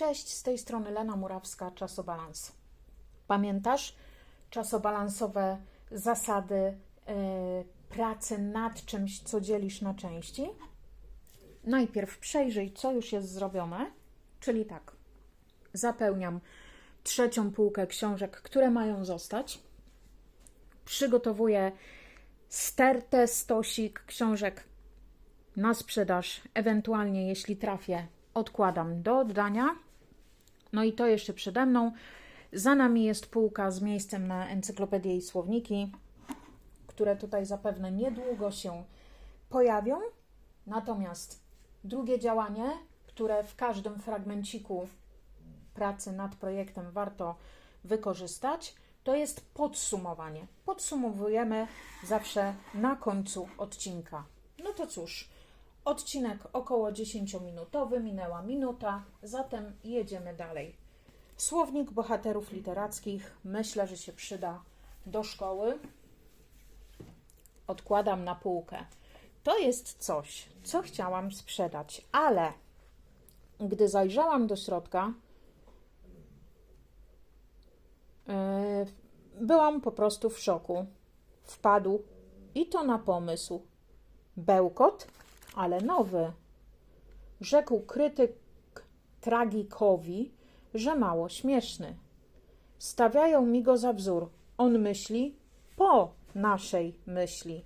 Cześć, z tej strony Lena Murawska, Czasobalans. Pamiętasz czasobalansowe zasady e, pracy nad czymś, co dzielisz na części? Najpierw przejrzyj, co już jest zrobione, czyli tak, zapełniam trzecią półkę książek, które mają zostać. Przygotowuję stertę, stosik książek na sprzedaż, ewentualnie jeśli trafię, odkładam do oddania. No i to jeszcze przede mną. Za nami jest półka z miejscem na encyklopedię i słowniki, które tutaj zapewne niedługo się pojawią. Natomiast drugie działanie, które w każdym fragmenciku pracy nad projektem warto wykorzystać, to jest podsumowanie. Podsumowujemy zawsze na końcu odcinka. No to cóż, odcinek około 10-minutowy, minęła minuta, zatem jedziemy dalej. Słownik bohaterów literackich myślę, że się przyda do szkoły. Odkładam na półkę. To jest coś, co chciałam sprzedać, ale gdy zajrzałam do środka, yy, byłam po prostu w szoku. Wpadł i to na pomysł. Bełkot, ale nowy. Rzekł krytyk tragikowi, że mało śmieszny. Stawiają mi go za wzór. On myśli po naszej myśli.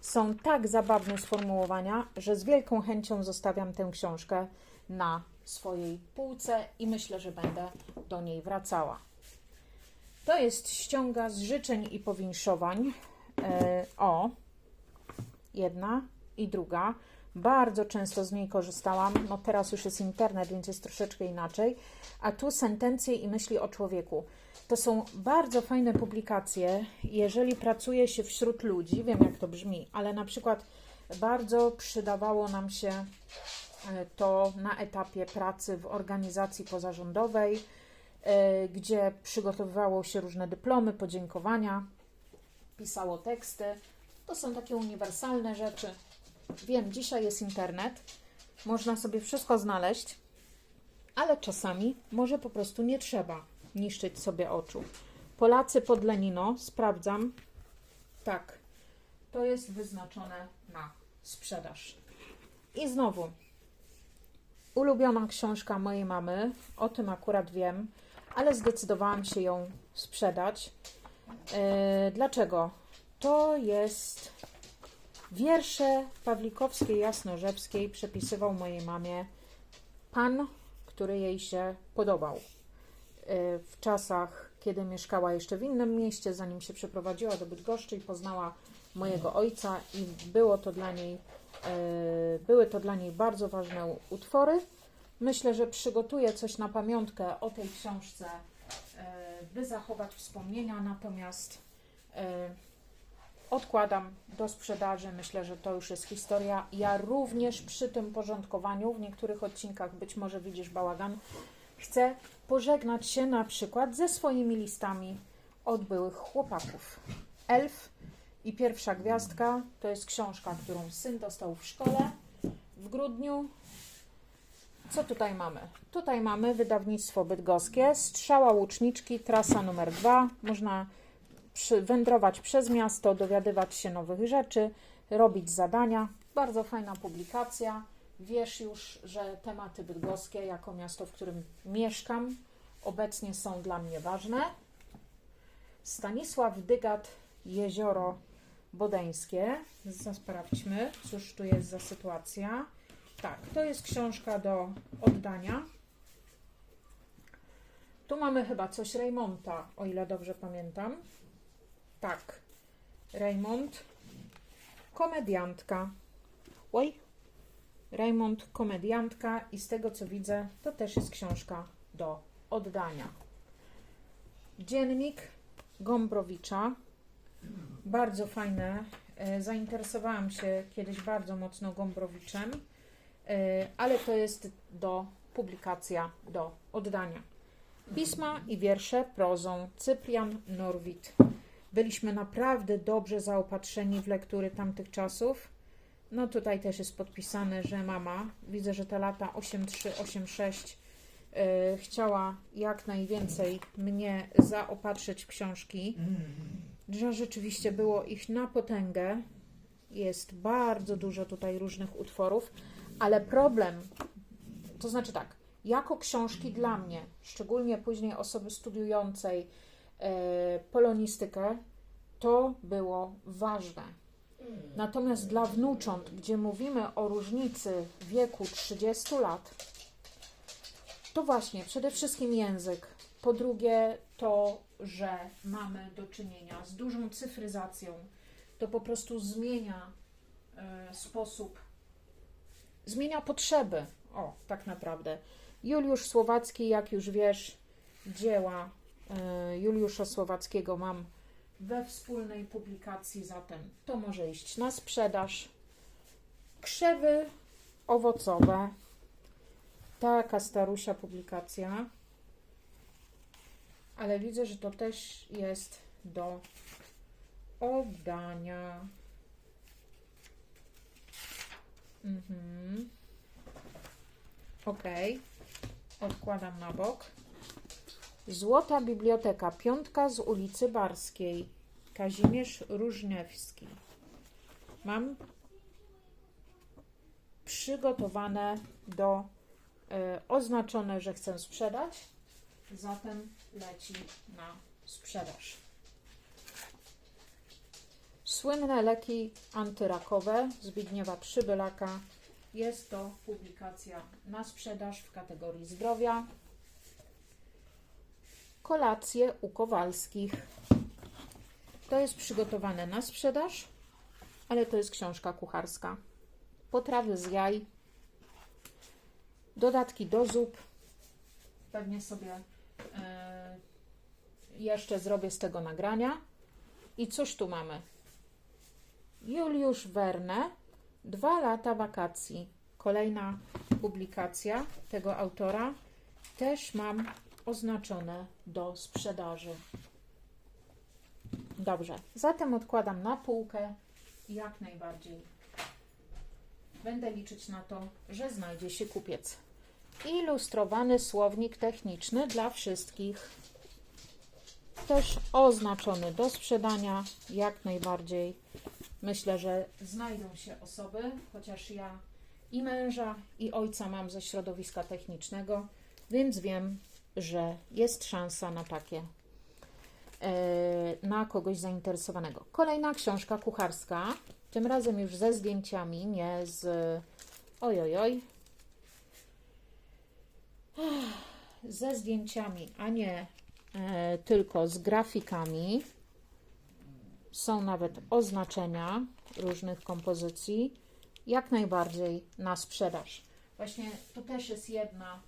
Są tak zabawne sformułowania, że z wielką chęcią zostawiam tę książkę na swojej półce i myślę, że będę do niej wracała. To jest ściąga z życzeń i powinszowań. E, o, jedna i druga. Bardzo często z niej korzystałam. No teraz już jest internet, więc jest troszeczkę inaczej. A tu sentencje i myśli o człowieku. To są bardzo fajne publikacje, jeżeli pracuje się wśród ludzi. Wiem, jak to brzmi, ale na przykład bardzo przydawało nam się e, to na etapie pracy w organizacji pozarządowej, e, gdzie przygotowywało się różne dyplomy, podziękowania, pisało teksty. To są takie uniwersalne rzeczy. Wiem, dzisiaj jest internet, można sobie wszystko znaleźć, ale czasami może po prostu nie trzeba niszczyć sobie oczu. Polacy pod Lenino, sprawdzam. Tak, to jest wyznaczone na sprzedaż. I znowu, ulubiona książka mojej mamy, o tym akurat wiem, ale zdecydowałam się ją sprzedać. Yy, dlaczego? To jest wiersze Pawlikowskiej Jasnorzewskiej przepisywał mojej mamie pan, który jej się podobał. Yy, W czasach, kiedy mieszkała jeszcze w innym mieście, zanim się przeprowadziła do Bydgoszczy i poznała mojego ojca i było to dla niej, yy, były to dla niej bardzo ważne utwory. Myślę, że przygotuję coś na pamiątkę o tej książce, yy, by zachować wspomnienia, natomiast odkładam do sprzedaży. Myślę, że to już jest historia. Ja również przy tym porządkowaniu, w niektórych odcinkach być może widzisz bałagan, chcę pożegnać się na przykład ze swoimi listami od byłych chłopaków. Elf i pierwsza gwiazdka to jest książka, którą syn dostał w szkole w grudniu. Co tutaj mamy? Tutaj mamy wydawnictwo bydgoskie, Strzała Łuczniczki, trasa numer dwa. Można przy, wędrować przez miasto, dowiadywać się nowych rzeczy, robić zadania. Bardzo fajna publikacja. Wiesz już, że tematy bydgoskie, jako miasto, w którym mieszkam, obecnie są dla mnie ważne. Stanisław Dygat, Jezioro Bodeńskie. Sprawdźmy, cóż tu jest za sytuacja. Tak, to jest książka do oddania. Tu mamy chyba coś Raymonta, o ile dobrze pamiętam. Tak, Raymond, komediantka. Oj, Raymond, komediantka i z tego co widzę, to też jest książka do oddania. Dziennik Gombrowicza, bardzo fajne. E, Zainteresowałam się kiedyś bardzo mocno Gombrowiczem, e, ale to jest do publikacja, do oddania. Pisma i wiersze prozą Cyprian Norwid. Byliśmy naprawdę dobrze zaopatrzeni w lektury tamtych czasów. No tutaj też jest podpisane, że mama, widzę, że te lata 8-3, 8-6 e, chciała jak najwięcej mnie zaopatrzyć w książki, że rzeczywiście było ich na potęgę. Jest bardzo dużo tutaj różnych utworów, ale problem, to znaczy tak, jako książki dla mnie, szczególnie później osoby studiującej polonistykę, to było ważne. Natomiast dla wnucząt, gdzie mówimy o różnicy wieku 30 lat, to właśnie przede wszystkim język. Po drugie, to, że mamy do czynienia z dużą cyfryzacją, to po prostu zmienia e, sposób, zmienia potrzeby. O, tak naprawdę. Juliusz Słowacki, jak już wiesz, dzieła e, Juliusza Słowackiego mam we wspólnej publikacji, zatem to może iść na sprzedaż. Krzewy owocowe. Taka starusia publikacja. Ale widzę, że to też jest do oddania. Mhm. Ok. Odkładam na bok. Złota Biblioteka, piątka z ulicy Barskiej. Kazimierz Różniewski. Mam przygotowane do e, oznaczone, że chcę sprzedać, zatem leci na sprzedaż. Słynne leki antyrakowe Zbigniewa Przybylaka. Jest to publikacja na sprzedaż w kategorii zdrowia. Kolacje u Kowalskich. To jest przygotowane na sprzedaż, ale to jest książka kucharska. Potrawy z jaj, dodatki do zup. Pewnie sobie e, jeszcze zrobię z tego nagrania. I cóż tu mamy? Juliusz Verne, Dwa lata wakacji. Kolejna publikacja tego autora. Też mam oznaczone do sprzedaży. Dobrze, zatem odkładam na półkę jak najbardziej będę liczyć na to, że znajdzie się kupiec. Ilustrowany słownik techniczny dla wszystkich. Też oznaczony do sprzedania, jak najbardziej. Myślę, że znajdą się osoby, chociaż ja i męża, i ojca mam ze środowiska technicznego, więc wiem, że jest szansa na takie, e, na kogoś zainteresowanego. Kolejna książka kucharska, tym razem już ze zdjęciami, nie z ojojoj, ze zdjęciami, a nie e, tylko z grafikami. Są nawet oznaczenia różnych kompozycji, jak najbardziej na sprzedaż. Właśnie to też jest jedna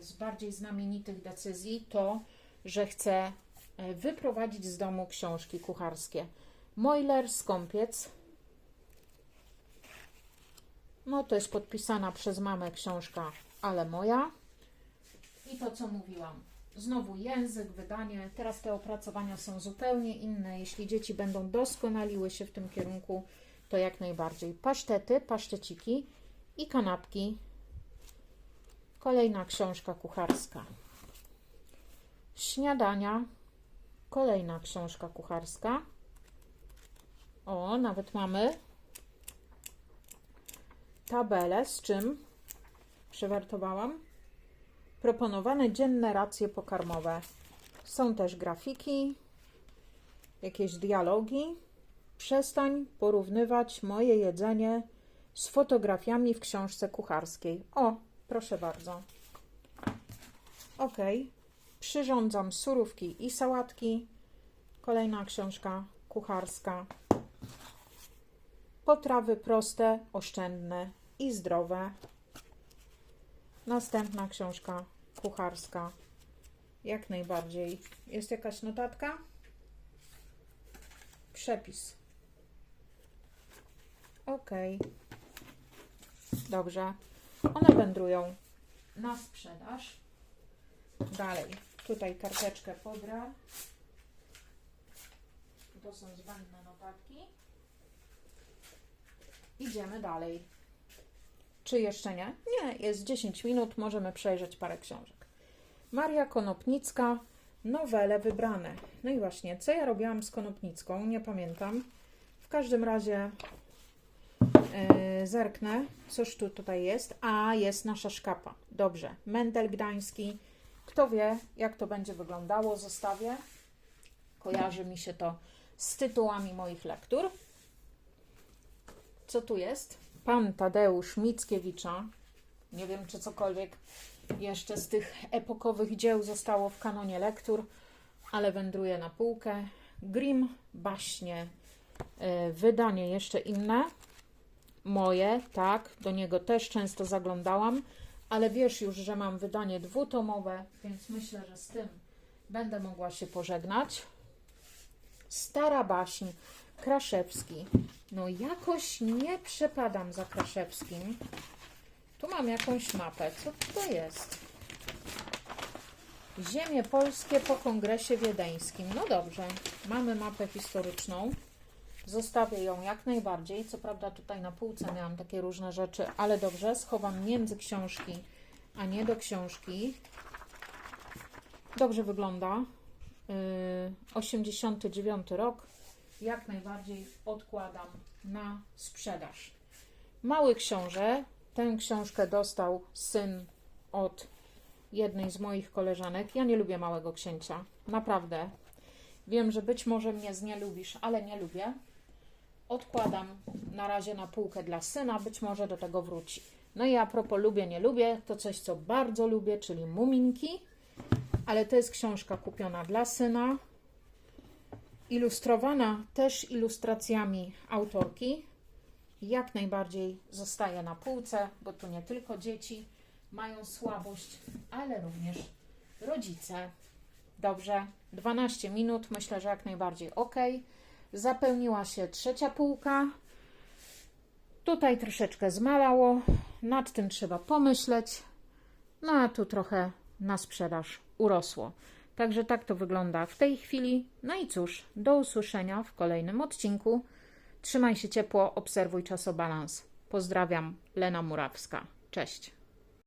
z bardziej znamienitych decyzji, to, że chcę e, wyprowadzić z domu książki kucharskie. Moiler Skąpiec. No to jest podpisana przez mamę książka, ale moja. I to, co mówiłam. Znowu język, wydanie. Teraz te opracowania są zupełnie inne. Jeśli dzieci będą doskonaliły się w tym kierunku, to jak najbardziej. Pasztety, paszteciki i kanapki. Kolejna książka kucharska. Śniadania. Kolejna książka kucharska. O, nawet mamy tabelę, z czym przewertowałam proponowane dzienne racje pokarmowe. Są też grafiki, jakieś dialogi. Przestań porównywać moje jedzenie z fotografiami w książce kucharskiej. O, proszę bardzo. Ok. Przyrządzam surówki i sałatki. Kolejna książka kucharska. Potrawy proste, oszczędne i zdrowe. Następna książka kucharska. Jak najbardziej. Jest jakaś notatka? Przepis. Ok. Dobrze. One wędrują na sprzedaż. Dalej. Tutaj karteczkę podra. To są zbędne notatki. Idziemy dalej. Czy jeszcze nie? Nie, jest 10 minut, możemy przejrzeć parę książek. Maria Konopnicka, nowele wybrane. No i właśnie, co ja robiłam z Konopnicką, nie pamiętam. W każdym razie zerknę, cóż tu tutaj jest. A, jest nasza szkapa. Dobrze, Mendel Gdański. Kto wie, jak to będzie wyglądało, zostawię. Kojarzy mi się to z tytułami moich lektur. Co tu jest? Pan Tadeusz Mickiewicza. Nie wiem, czy cokolwiek jeszcze z tych epokowych dzieł zostało w kanonie lektur, ale wędruje na półkę. Grimm, baśnie, y, wydanie jeszcze inne. Moje, tak, do niego też często zaglądałam, ale wiesz już, że mam wydanie dwutomowe, więc myślę, że z tym będę mogła się pożegnać. Stara baśń, Kraszewski. No jakoś nie przepadam za Kraszewskim. Tu mam jakąś mapę. Co to jest? Ziemie polskie po kongresie wiedeńskim. No dobrze, mamy mapę historyczną. Zostawię ją jak najbardziej. Co prawda tutaj na półce miałam takie różne rzeczy, ale dobrze, schowam między książki, a nie do książki. Dobrze wygląda. Yy, 89 rok. Jak najbardziej odkładam na sprzedaż. Mały książę. Tę książkę dostał syn od jednej z moich koleżanek. Ja nie lubię Małego Księcia. Naprawdę. Wiem, że być może mnie znielubisz, ale nie lubię. Odkładam na razie na półkę dla syna, być może do tego wróci. No i a propos lubię, nie lubię, to coś, co bardzo lubię, czyli Muminki. Ale to jest książka kupiona dla syna. Ilustrowana też ilustracjami autorki. Jak najbardziej zostaje na półce, bo tu nie tylko dzieci mają słabość, ale również rodzice. Dobrze, 12 minut, myślę, że jak najbardziej ok. Zapełniła się trzecia półka. Tutaj troszeczkę zmalało, nad tym trzeba pomyśleć. No a tu trochę na sprzedaż urosło. Także tak to wygląda w tej chwili. No i cóż, do usłyszenia w kolejnym odcinku. Trzymaj się ciepło, obserwuj czasobalans. Pozdrawiam, Lena Murawska. Cześć.